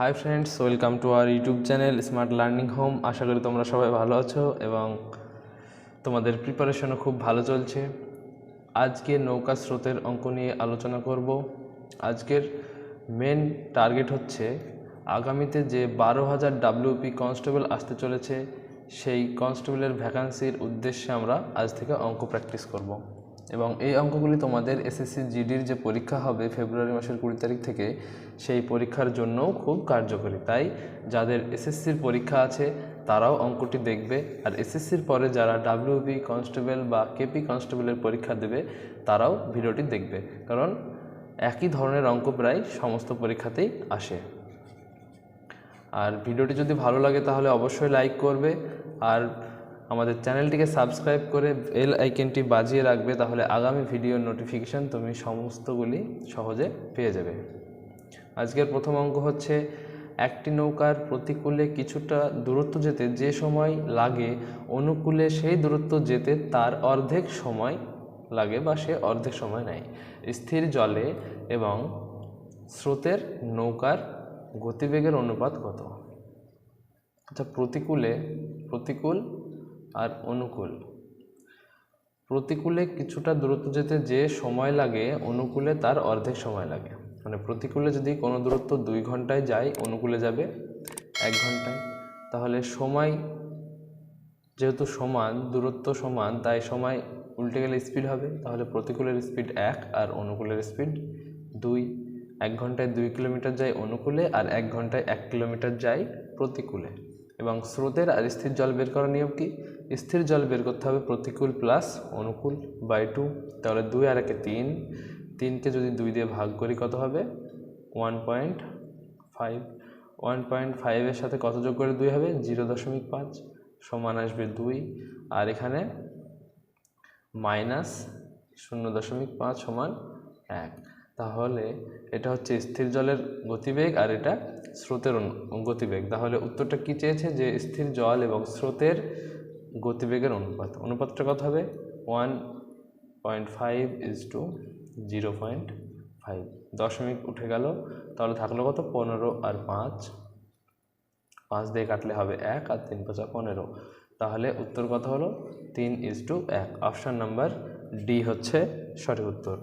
Hi friends welcome to our YouTube channel smart learning home আশা করি তোমরা সবাই ভালো আছো এবং তোমাদের প্রিপারেশনও খুব ভালো চলছে। আজকে নৌকা স্রোতের অঙ্ক নিয়ে আলোচনা করব। আজকের মেন টার্গেট হচ্ছে, আগামীতে যে বারো হাজার ডাব্লিউপি কনস্টেবল আসতে চলেছে, সেই কনস্টেবলের ভ্যাকান্সির উদ্দেশ্যে আমরা আজ থেকে অঙ্ক প্র্যাকটিস করব। এবং এই অঙ্কগুলি তোমাদের এসএসসি জিডির যে পরীক্ষা হবে ফেব্রুয়ারি মাসের কুড়ি তারিখ থেকে, সেই পরীক্ষার জন্যও খুব কার্যকরী। তাই যাদের এসএসসির পরীক্ষা আছে, তারাও অঙ্কটি দেখবে। আর এসএসসির পরে যারা ডাব্লিউপি কনস্টেবল বা কেপি কনস্টেবলের পরীক্ষা দেবে, তারাও ভিডিওটি দেখবে। কারণ একই ধরনের অঙ্ক প্রায় সমস্ত পরীক্ষাতেই আসে। আর ভিডিওটি যদি ভালো লাগে, তাহলে অবশ্যই লাইক করবে। আর আমাদের চ্যানেলটিকে সাবস্ক্রাইব করে বেল আইকনটি বাজিয়ে রাখবে, তাহলে আগামী ভিডিওর নোটিফিকেশান তুমি সমস্তগুলি সহজে পেয়ে যাবে। আজকের প্রথম অঙ্ক হচ্ছে, একটি নৌকার প্রতিকূলে কিছুটা দূরত্ব যেতে যে সময় লাগে, অনুকূলে সেই দূরত্ব যেতে তার অর্ধেক সময় লাগে বা সে অর্ধেক সময় নেয়। স্থির জলে এবং স্রোতের নৌকার গতিবেগের অনুপাত কত? আচ্ছা প্রতিকূলে, প্রতিকূল আর অনুকূল। প্রতিকূলে কিছুটা দূরত্ব যেতে যে সময় লাগে, অনুকূলে তার অর্ধেক সময় লাগে। মানে প্রতিকূলে যদি কোনো দূরত্ব দুই ঘন্টায় যায়, অনুকূলে যাবে এক ঘন্টায়। তাহলে সময় যেহেতু সমান, দূরত্ব সমান, তাই সময় উল্টে গেলে স্পিড হবে। তাহলে প্রতিকূলের স্পিড এক আর অনুকূলের স্পিড দুই। এক ঘন্টায় দুই কিলোমিটার যায় অনুকূলে আর এক ঘন্টায় এক কিলোমিটার যায় প্রতিকূলে। এবং স্রোতের আর স্থির জল বের করার নিয়ম কি? স্থির জল বের করতে হবে প্রতিকূল প্লাস অনুকূল বাই টু তাহলে দুই আর একে তিন, তিনকে যদি দুই দিয়ে ভাগ করি কত হবে? One point five one point ফাইভের সাথে কত যোগ করে দুই হবে? জিরো দশমিক পাঁচ, সমান আসবে দুই, আর এখানে মাইনাস শূন্য দশমিক পাঁচ সমান এক। তাহলে এটা হচ্ছে স্থির জলের গতিবেগ আর এটা স্রোতের গতিবেগ। তাহলে উত্তরটা কি চেয়েছে? যে স্থির জল এবং স্রোতের গতিবেগের অনুপাত। অনুপাতটা কত হবে? One point five is two zero point five. দশমিক উঠে গেল, তাহলে থাকল কত? পনেরো আর পাঁচ। পাঁচ দিয়ে কাটলে হবে এক আর তিন পাঁচা পনেরো। তাহলে উত্তর কত হলো? তিন ইজ টু এক। অপশান নাম্বার ডি হচ্ছে সঠিক উত্তর।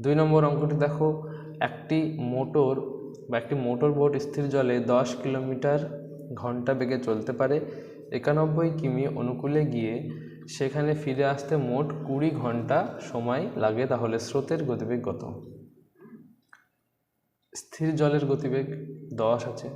দুই নম্বর অঙ্কটি দেখো, একটি মোটর বা একটি মোটর বোট স্থির জলে দশ কিলোমিটার ঘণ্টা বেগে চলতে পারে। একানব্বই কিমি অনুকূলে গিয়ে সেখানে ফিরে আসতে মোট কুড়ি ঘণ্টা সময় লাগে তাহলে স্রোতের গতিবেগ কত? স্থির জলের গতিবেগ দশ আছে।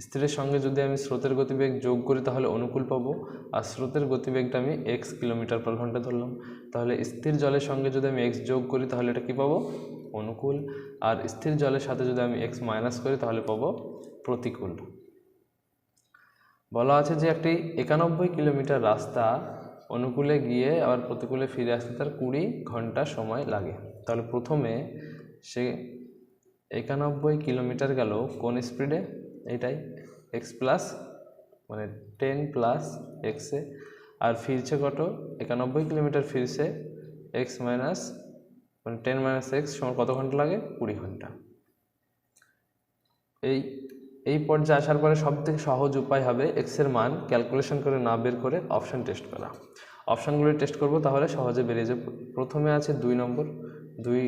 স্থিরের সঙ্গে যদি আমি স্রোতের গতিবেগ যোগ করি তাহলে অনুকূল পাবো। আর স্রোতের গতিবেগটা আমি এক্স কিলোমিটার পার ঘণ্টা ধরলাম। তাহলে স্থির জলের সঙ্গে যদি আমি এক্স যোগ করি তাহলে এটা কী পাবো? অনুকূল। আর স্থির জলের সাথে যদি আমি এক্স মাইনাস করি তাহলে পাবো প্রতিকূল। বলা আছে যে একটি একানব্বই কিলোমিটার রাস্তা অনুকূলে গিয়ে আবার প্রতিকূলে ফিরে আসতে তার কুড়ি ঘণ্টা সময় লাগে। তাহলে প্রথমে সে একানব্বই কিলোমিটার গেল কোন স্পিডে এটাই এক্স প্লাস মানে টেন প্লাস এক্সে আর ফিরছে কত? একানব্বই কিলোমিটার ফিরছে এক্স মাইনাস মানে টেন মাইনাস এক্স সময় কত ঘণ্টা লাগে? কুড়ি ঘণ্টা। এই এই পর্যায়ে আসার পরে সব থেকে সহজ উপায় হবে এক্সের মান ক্যালকুলেশন করে না বের করে অপশান টেস্ট করা। অপশানগুলো টেস্ট করব তাহলে সহজে বেরিয়ে যাবে। প্রথমে আছে দুই নম্বর। দুই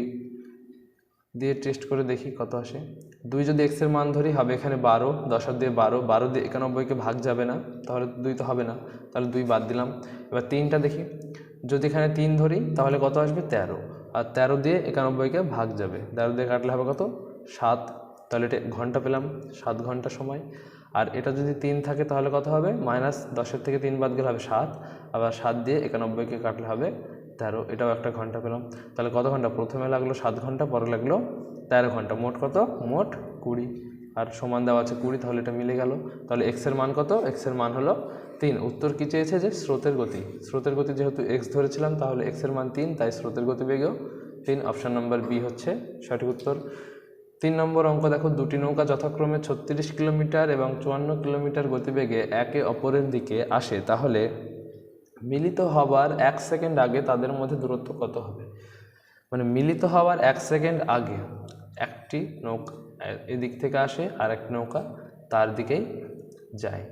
দিয়ে টেস্ট করে দেখি কত আসে। দুই যদি এক্সের মান ধরি, হবে এখানে বারো। দশার দিয়ে বারো। বারো দিয়ে একানব্বইকে ভাগ যাবে না, তাহলে দুই তো হবে না। তাহলে দুই বাদ দিলাম। এবার তিনটা দেখি। যদি এখানে তিন ধরি, তাহলে কত আসবে তেরো। আর তেরো দিয়ে একানব্বইকে ভাগ যাবে। তেরো দিয়ে কাটলে হবে কত? সাত। তাহলে এটা ঘণ্টা পেলাম, সাত ঘণ্টা সময়। আর এটা যদি তিন থাকে তাহলে কত হবে? মাইনাস দশের থেকে তিন বাদ গেলে হবে সাত। আবার সাত দিয়ে একানব্বইকে কাটলে হবে তেরো। এটাও একটা ঘণ্টা পেলাম। তাহলে কত ঘণ্টা? প্রথমে লাগল সাত ঘণ্টা, পরে লাগল তেরো ঘণ্টা। মোট কত? মোট কুড়ি। আর সমান দেওয়া আছে কুড়ি, তাহলে এটা মিলে গেল। তাহলে এক্সের মান কত? এক্সের মান হলো তিন। উত্তর কী চেয়েছে যে স্রোতের গতি। স্রোতের গতি যেহেতু এক্স ধরেছিলাম, তাহলে এক্সের মান তিন, তাই স্রোতের গতিবেগেও তিন। অপশান নম্বর বি হচ্ছে সঠিক উত্তর। তিন নম্বর অঙ্ক, দেখো, দুটি নৌকা যথাক্রমে ছত্রিশ কিলোমিটার এবং চুয়ান্ন কিলোমিটার গতিবেগে একে অপরের দিকে আসে, তাহলে মিলিত হবার এক সেকেন্ড আগে তাদের মধ্যে দূরত্ব কত হবে? মানে মিলিত হওয়ার এক সেকেন্ড আগে একটি নৌকা এদিক থেকে আসে আর এক নৌকা তার দিকেই যায়।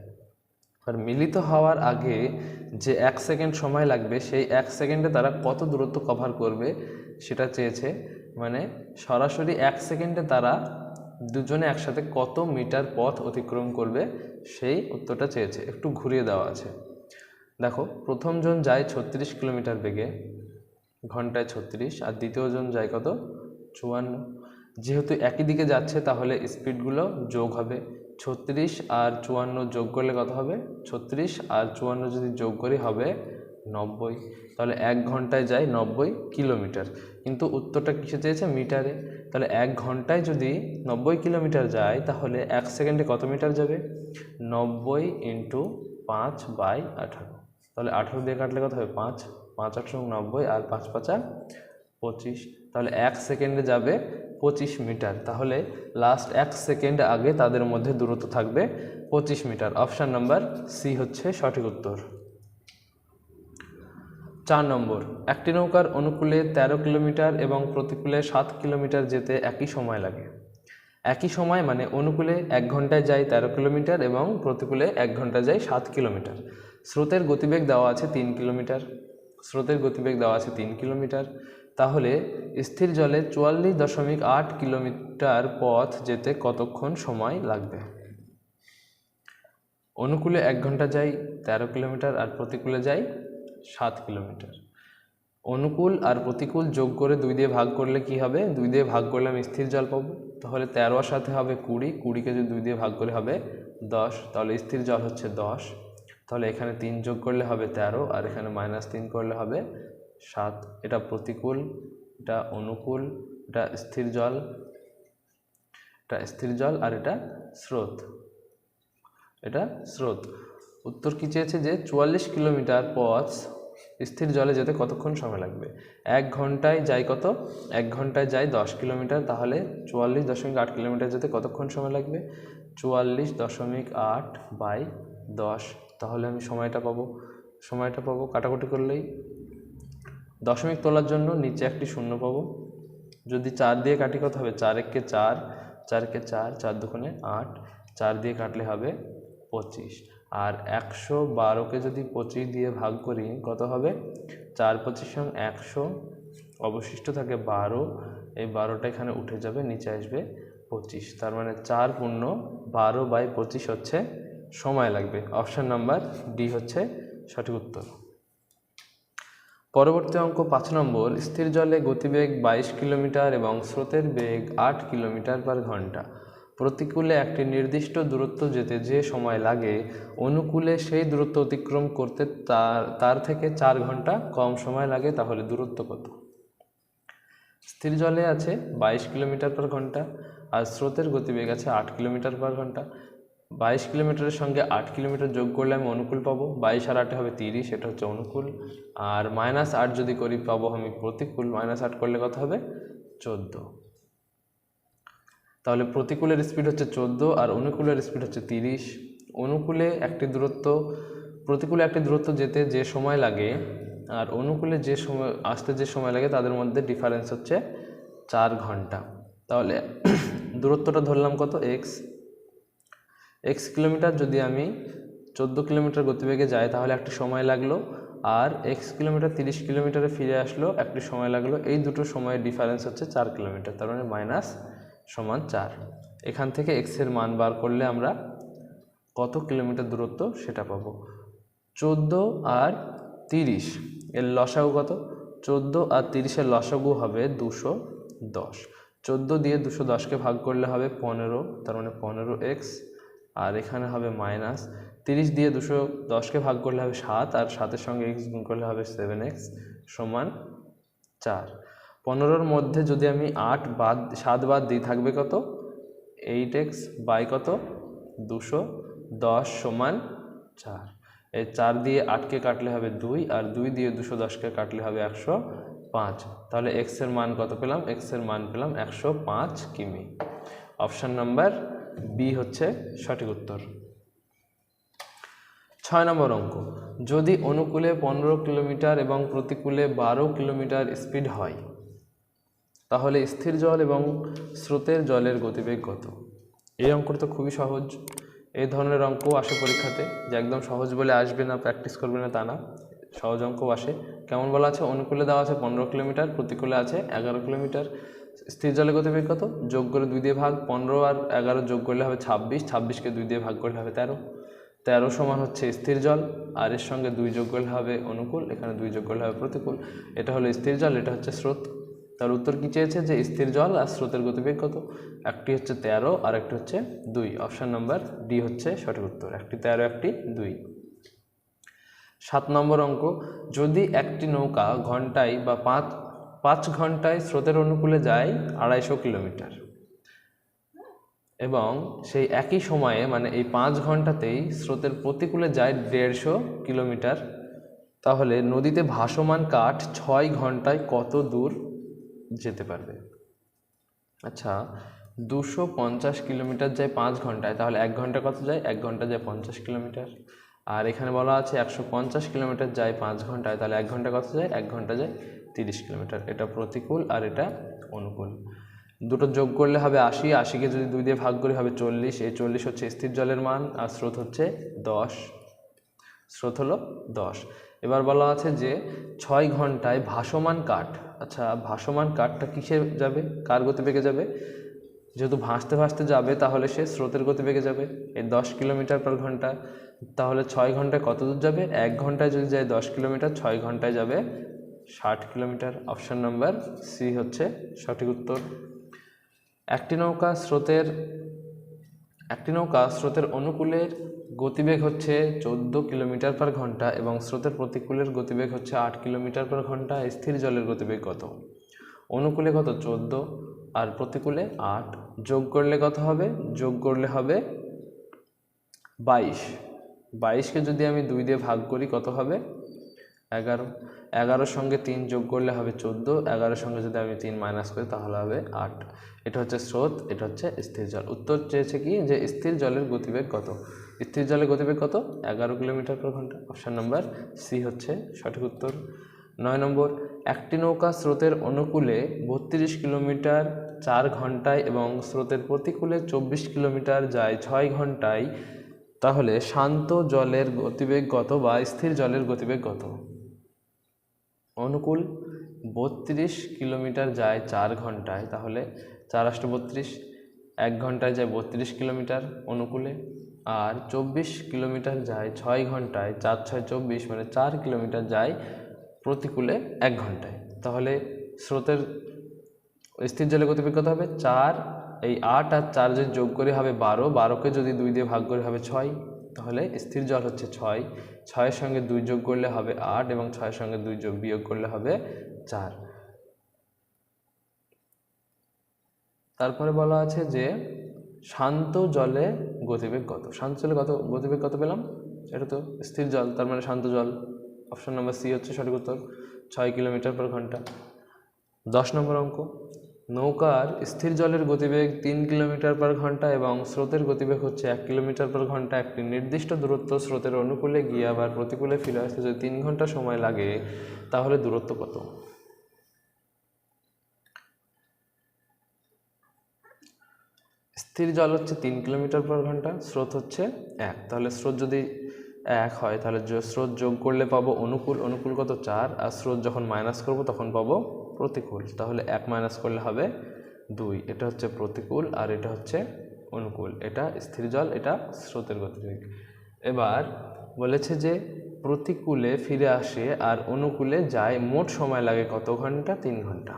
আর মিলিত হওয়ার আগে যে এক সেকেন্ড সময় লাগবে, সেই এক সেকেন্ডে তারা কত দূরত্ব কভার করবে, সেটা চেয়েছে মানে সরাসরি এক সেকেন্ডে তারা দুজনে একসাথে কত মিটার পথ অতিক্রম করবে, সেই উত্তরটা চেয়েছে। একটু ঘুরিয়ে দেওয়া আছে। দেখো প্রথমজন যায় ছত্রিশ কিলোমিটার বেগে, ঘন্টায় ছত্রিশ, আর দ্বিতীয়জন যায় কত? চুয়ান্ন। যেহেতু একই দিকে যাচ্ছে, তাহলে স্পিডগুলো যোগ হবে। ছত্রিশ আর চুয়ান্ন যোগ করলে কত হবে? ছত্রিশ আর চুয়ান্ন যদি যোগ করি হবে নব্বই। তাহলে এক ঘন্টায় যায় নব্বই কিলোমিটার। কিন্তু উত্তরটা কিসে চেয়েছে? মিটারে। তাহলে এক ঘন্টায় যদি নব্বই কিলোমিটার যায়, তাহলে এক সেকেন্ডে কত মিটার যাবে? নব্বই ইন্টু পাঁচ বাই আঠারো। তাহলে আঠারো দিয়ে কাটলে কত হবে? পাঁচ পাঁচ আঠারো নব্বই আর পাঁচ পাঁচা পঁচিশ। তাহলে এক সেকেন্ডে যাবে পঁচিশ মিটার। তাহলে লাস্ট এক সেকেন্ড আগে তাদের মধ্যে দূরত্ব থাকবে পঁচিশ মিটার। অপশান নাম্বার সি হচ্ছে সঠিক উত্তর। চার নম্বর। একটি নৌকার অনুকূলে ১৩ কিলোমিটার এবং প্রতিকূলে সাত কিলোমিটার যেতে একই সময় লাগে। একই সময় মানে অনুকূলে এক ঘন্টায় যায় ১৩ কিলোমিটার এবং প্রতিকূলে এক ঘন্টায় যায় সাত কিলোমিটার। স্রোতের গতিবেগ দেওয়া আছে তিন কিলোমিটার। স্রোতের গতিবেগ দেওয়া আছে তিন কিলোমিটার। তাহলে স্থির জলে চুয়াল্লিশ দশমিক আট কিলোমিটার পথ যেতে কতক্ষণ সময় লাগবে? অনুকূলে এক ঘণ্টা যাই তেরো কিলোমিটার আর প্রতিকূলে যাই সাত কিলোমিটার। অনুকূল আর প্রতিকূল যোগ করে দুই দিয়ে ভাগ করলে কি হবে? দুই দিয়ে ভাগ করলে আমি স্থির জল পাবো। তাহলে তেরোর সাথে হবে কুড়ি। কুড়িকে যদি দুই দিয়ে ভাগ করে হবে দশ। তাহলে স্থির জল হচ্ছে দশ। তাহলে এখানে তিন যোগ করলে হবে তেরো আর এখানে মাইনাস তিন করলে হবে সাত। এটা প্রতিকূল, এটা অনুকূল, এটা স্থির জল, এটা স্থির জল আর এটা স্রোত। এটা স্রোত। উত্তর কি চেয়েছে যে চুয়াল্লিশ কিলোমিটার পথ স্থির জলে যেতে কতক্ষণ সময় লাগবে? এক ঘন্টায় যাই কত? এক ঘন্টায় যাই দশ কিলোমিটার, তাহলে চুয়াল্লিশ দশমিক আট কিলোমিটার যেতে কতক্ষণ সময় লাগবে? চুয়াল্লিশ দশমিক আট বাই দশ, তাহলে আমি সময়টা পাবো। সময়টা পাবো কাটাকুটি করলেই। দশমিক তোলার জন্য নিচে একটি শূন্য পাবো। যদি চার দিয়ে কাটি কত হবে? চার এককে চার চার একে চার চার দুগুণে আট, চার দিয়ে কাটলে হবে পঁচিশ। আর একশো বারোকে যদি পঁচিশ দিয়ে ভাগ করি, কত হবে? চার পঁচিশ সং একশো, অবশিষ্ট থাকে বারো, এই বারোটা এখানে উঠে যাবে, নিচে আসবে পঁচিশ। তার মানে চার পূর্ণ বারো বাই পঁচিশ হচ্ছে সময় লাগবে। অপশান নাম্বার ডি হচ্ছে সঠিক উত্তর। পরবর্তী অঙ্ক পাঁচ নম্বর, স্থির জলে গতিবেগ বাইশ কিলোমিটার এবং স্রোতের বেগ আট কিলোমিটার পার ঘণ্টা। প্রতিকূলে একটি নির্দিষ্ট দূরত্ব যেতে যে সময় লাগে, অনুকূলে সেই দূরত্ব অতিক্রম করতে তার তার থেকে চার ঘণ্টা কম সময় লাগে, তাহলে দূরত্ব কত? স্থির জলে আছে বাইশ কিলোমিটার পার ঘণ্টা, আর স্রোতের গতিবেগ আছে আট কিলোমিটার পার ঘণ্টা। বাইশ কিলোমিটারের সঙ্গে আট কিলোমিটার যোগ করলে আমি অনুকূল পাবো, বাইশ আর আটে হবে তিরিশ, এটা হচ্ছে অনুকূল। আর মাইনাস আট যদি করি, পাবো আমি প্রতিকূল, মাইনাস আট করলে কত হবে? চোদ্দ। তাহলে প্রতিকূলের স্পিড হচ্ছে চোদ্দ আর অনুকূলের স্পিড হচ্ছে তিরিশ। অনুকূলে একটি দূরত্ব, প্রতিকূলে একটি দূরত্ব যেতে যে সময় লাগে আর অনুকূলে যে সময়, আসতে যে সময় লাগে তাদের মধ্যে ডিফারেন্স হচ্ছে চার ঘণ্টা। তাহলে দূরত্বটা ধরলাম কত? এক্স এক্স কিলোমিটার যদি আমি চোদ্দ কিলোমিটার গতিবেগে যাই তাহলে একটি সময় লাগল আর এক্স কিলোমিটার তিরিশ কিলোমিটারে ফিরে আসলো একটি সময় লাগল। এই দুটো সময়ের ডিফারেন্স হচ্ছে চার কিলোমিটার, তার মানে মাইনাস সমান চার। এখান থেকে এক্সের মান বার করলে আমরা কত কিলোমিটার দূরত্ব সেটা পাবো? চোদ্দ আর তিরিশ, এর লসাগু কত? চোদ্দ আর তিরিশের লসাগু হবে দুশো দশ। চোদ্দ দিয়ে দুশো দশকে ভাগ করলে হবে পনেরো, তার মানে পনেরো এক্স আর এখানে হবে মাইনাস তিরিশ দিয়ে দুশো দশকে ভাগ করলে হবে সাত, আর সাতের সঙ্গে এক্স গুণ করলে হবে সেভেন এক্স সমান চার। পনেরোর মধ্যে যদি আমি আট বাদ, সাত বাদ দিই, থাকবে কত? এইট এক্স বাই কত? দুশো দশ সমান চার। এই চার দিয়ে আটকে কাটলে হবে দুই, আর দুই দিয়ে দুশো দশকে কাটলে হবে একশো পাঁচ। তাহলে এক্সের মান কত পেলাম? এক্সের মান পেলাম একশো পাঁচ কিমি। অপশান নাম্বার বি হচ্ছে সঠিক উত্তর। ছয় নম্বর অঙ্ক। যদি অনুকূলে পনেরো কিলোমিটার এবং প্রতিকূলে বারো কিলোমিটার স্পিড হয় তাহলে স্থির জল এবং স্রোতের জলের গতিবেগ কত? এই অঙ্কটা তো খুবই সহজ। এই ধরনের অঙ্কও আসে পরীক্ষাতে, যে একদম সহজ বলে আসবে না প্র্যাকটিস করবে না, তা না। সহজ অঙ্কও আসে। কেমন বলা আছে? অনুকূলে দেওয়া আছে পনেরো কিলোমিটার, প্রতিকূলে আছে এগারো কিলোমিটার। স্থির জলের গতিবেগ কত? যোগ করে দুই দিয়ে ভাগ, পনেরো আর এগারো যোগ করলে হবে ছাব্বিশ, ছাব্বিশকে দুই দিয়ে ভাগ করলে হবে তেরো। তেরো সমান হচ্ছে স্থির জল, আর এর সঙ্গে দুই যোগ করলে হবে অনুকূল, এখানে দুই যোগ করলে হবে প্রতিকূল। এটা হলো স্থির জল, এটা হচ্ছে স্রোত। তার উত্তর কী চেয়েছে? যে স্থির জল আর স্রোতের গতিবেগ কত? একটি হচ্ছে তেরো আর একটি হচ্ছে দুই। অপশান নাম্বার ডি হচ্ছে সঠিক উত্তর। একটি তেরো, একটি দুই। সাত নম্বর অঙ্ক, যদি একটি নৌকা ঘন্টায় বা পাঁচ পাঁচ ঘন্টায় স্রোতের অনুকূলে যায় আড়াইশো কিলোমিটার এবং সেই একই সময়ে মানে এই পাঁচ ঘন্টাতেই স্রোতের প্রতিকূলে যায় দেড়শো কিলোমিটার, তাহলে নদীতে ভাসমান কাঠ ছয় ঘন্টায় কত দূর যেতে পারবে। আচ্ছা দুশো পঞ্চাশ কিলোমিটার যায় পাঁচ ঘন্টায়, তাহলে এক ঘণ্টা কত যায়? এক ঘণ্টা যায় পঞ্চাশ কিলোমিটার। আর এখানে বলা আছে একশো পঞ্চাশ কিলোমিটার যায় পাঁচ ঘন্টায়, তাহলে এক ঘণ্টা কত যায়? এক ঘণ্টা যায় তিরিশ কিলোমিটার। এটা প্রতিকূল আর এটা অনুকূল। দুটো যোগ করলে হবে আশি, আশিকে যদি দুই দিয়ে ভাগ করি হবে চল্লিশ। এই চল্লিশ হচ্ছে স্থির জলের মান, আর স্রোত হচ্ছে দশ। স্রোত হলো দশ। এবার বলা আছে যে ছয় ঘন্টায় ভাসমান কাঠ আচ্ছা ভাসমান কাঠটা কিসে যাবে? কার গতিবেগে যাবে? যেহেতু ভাসতে ভাসতে যাবে, তাহলে সে স্রোতের গতিবেগে যাবে। এই দশ কিলোমিটার পার ঘণ্টা, তাহলে ছয় ঘন্টায় কত দূর যাবে? এক ঘন্টায় যদি যায় দশ কিলোমিটার, ছয় ঘন্টায় যাবে ষাট কিলোমিটার। অপশান নাম্বার সি হচ্ছে সঠিক উত্তর। একটি নৌকা স্রোতের, একটি নৌকা স্রোতের অনুকূলের গতিবেগ হচ্ছে চোদ্দ কিলোমিটার পার ঘণ্টা এবং স্রোতের প্রতিকূলের গতিবেগ হচ্ছে আট কিলোমিটার পার ঘণ্টা। স্থির জলের গতিবেগ কত? অনুকূলে কত? চোদ্দ। আর প্রতিকূলে আট। যোগ করলে কত হবে? যোগ করলে হবে বাইশ। বাইশকে যদি আমি দুই দিয়ে ভাগ করি কত হবে? এগারো। এগারোর সঙ্গে তিন যোগ করলে হবে চোদ্দ। এগারোর সঙ্গে যদি আমি তিন মাইনাস করি তাহলে হবে আট। এটা হচ্ছে স্রোত, এটা হচ্ছে স্থির জল। উত্তর চেয়েছে কি? যে স্থির জলের গতিবেগ কত? স্থির জলের গতিবেগ কত? এগারো কিলোমিটার পার ঘণ্টা। অপশান নাম্বার সি হচ্ছে সঠিক উত্তর। নয় নম্বর, একটি নৌকা স্রোতের অনুকূলে বত্রিশ কিলোমিটার চার ঘন্টায় এবং স্রোতের প্রতিকূলে চব্বিশ কিলোমিটার যায় ছয় ঘন্টায়, তাহলে শান্ত জলের গতিবেগ কত বা স্থির জলের গতিবেগ কত? অনুকূল বত্রিশ কিলোমিটার যায় চার ঘন্টায়, তাহলে চার আষ্ট বত্রিশ, এক ঘন্টায় যায় বত্রিশ কিলোমিটার অনুকূলে। আর চব্বিশ কিলোমিটার যায় ছয় ঘন্টায়, চার ছয় চব্বিশ মানে চার কিলোমিটার যায় প্রতিকূলে এক ঘন্টায়। তাহলে স্রোতের স্থির জলে গতিবেগ কত হবে? চার। এই আট আর চার যদি যোগ করে হবে বারো, বারোকে যদি দুই দিয়ে ভাগ করে হবে ছয়, তাহলে স্থির জল হচ্ছে ছয়। ছয়ের সঙ্গে দুই যোগ করলে হবে আট এবং ছয়ের সঙ্গে দুই যোগ বিয়োগ করলে হবে চার। তারপরে বলা আছে যে শান্ত জলে গতিবেগ কত শান্ত জলে কত গতিবেগ কত পেলাম, এটা তো স্থির জল, তার মানে শান্ত জল। অপশন নাম্বার সি হচ্ছে সঠিক উত্তর, ছয় কিলোমিটার পার ঘণ্টা। দশ নম্বর অঙ্ক, নৌকার স্থির জলের গতিবেগ তিন কিলোমিটার পার ঘণ্টা এবং স্রোতের গতিবেগ হচ্ছে এক কিলোমিটার পার ঘণ্টা। একটি নির্দিষ্ট দূরত্ব স্রোতের অনুকূলে গিয়ে আবার প্রতিকূলে ফিরে আসতে যদি তিন ঘণ্টা সময় লাগে, তাহলে দূরত্ব কত? স্থির জল হচ্ছে তিন কিলোমিটার পার ঘণ্টা, স্রোত হচ্ছে এক। তাহলে স্রোত যদি এক হয়, তাহলে স্রোত যোগ করলে পাবো অনুকূল অনুকূল কত? চার। আর স্রোত যখন মাইনাস করব, তখন পাবো প্রতিকূল। তাহলে এক মাইনাস করলে হবে দুই। এটা হচ্ছে প্রতিকূল আর এটা হচ্ছে অনুকূল। এটা স্থির জল, এটা স্রোতের গতিবেগ। এবার বলেছে যে প্রতিকূলে ফিরে আসে আর অনুকূলে যায় মোট সময় লাগে কত ঘণ্টা? তিন ঘণ্টা।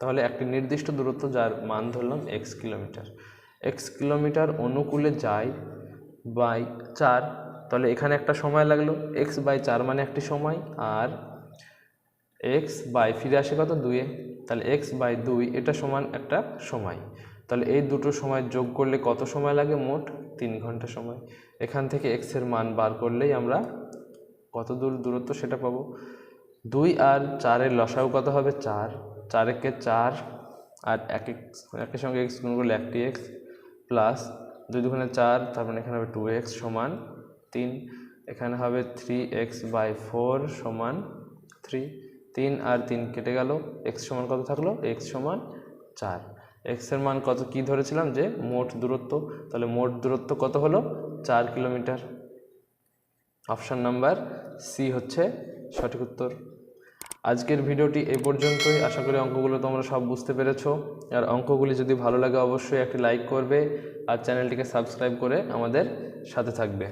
তাহলে একটি নির্দিষ্ট দূরত্ব যার মান ধরলাম এক্স কিলোমিটার এক্স কিলোমিটার অনুকূলে যায় বাই চার, তাহলে এখানে একটা সময় লাগল এক্স বাই চার মানে একটি সময়, আর এক্স বাই ফিরে আসে কত? দুয়ে তাহলে এক্স বাই দুই, এটা সমান একটা সময়। তাহলে এই দুটো সময় যোগ করলে কত সময় লাগে? মোট তিন ঘণ্টা সময়। এখান থেকে এক্সের মান বার করলেই আমরা কত দূর দূরত্ব সেটা পাবো? দুই আর চারের লসাগু কত হবে? চার। চার একে চার, আর এক এক্স, একের সঙ্গে এক্স গুণ করলে একটি এক্স প্লাস দুই দুগুণে চার, তার মানে এখানে হবে টু এক্স সমান তিন, এখানে হবে থ্রি এক্স বাই ফোর সমান থ্রি তিন আর তিন কেটে গেল এক্স সমান কত থাকল? এক্স সমান চার। এক্সের মান কত, কি ধরেছিলাম যে মোট দূরত্ব, তাহলে মোট দূরত্ব কত হলো? চার কিলোমিটার। অপশান নাম্বার সি হচ্ছে সঠিক উত্তর। আজকের ভিডিওটি এ পর্যন্তই। আশা করি অঙ্কগুলো তোমরা সব বুঝতে পেরেছ। আর অঙ্কগুলি যদি ভালো লাগে অবশ্যই একটি লাইক করবে আর চ্যানেলটিকে সাবস্ক্রাইব করে আমাদের সাথে থাকবে।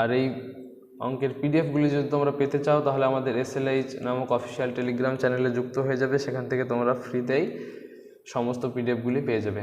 আর এই অঙ্কের পিডিএফগুলি যদি তোমরা পেতে চাও, তাহলে আমাদের এসএলএইচ নামক অফিসিয়াল টেলিগ্রাম চ্যানেলে যুক্ত হয়ে যাবে। সেখান থেকে তোমরা ফ্রিতেই সমস্ত পিডিএফগুলি পেয়ে যাবে।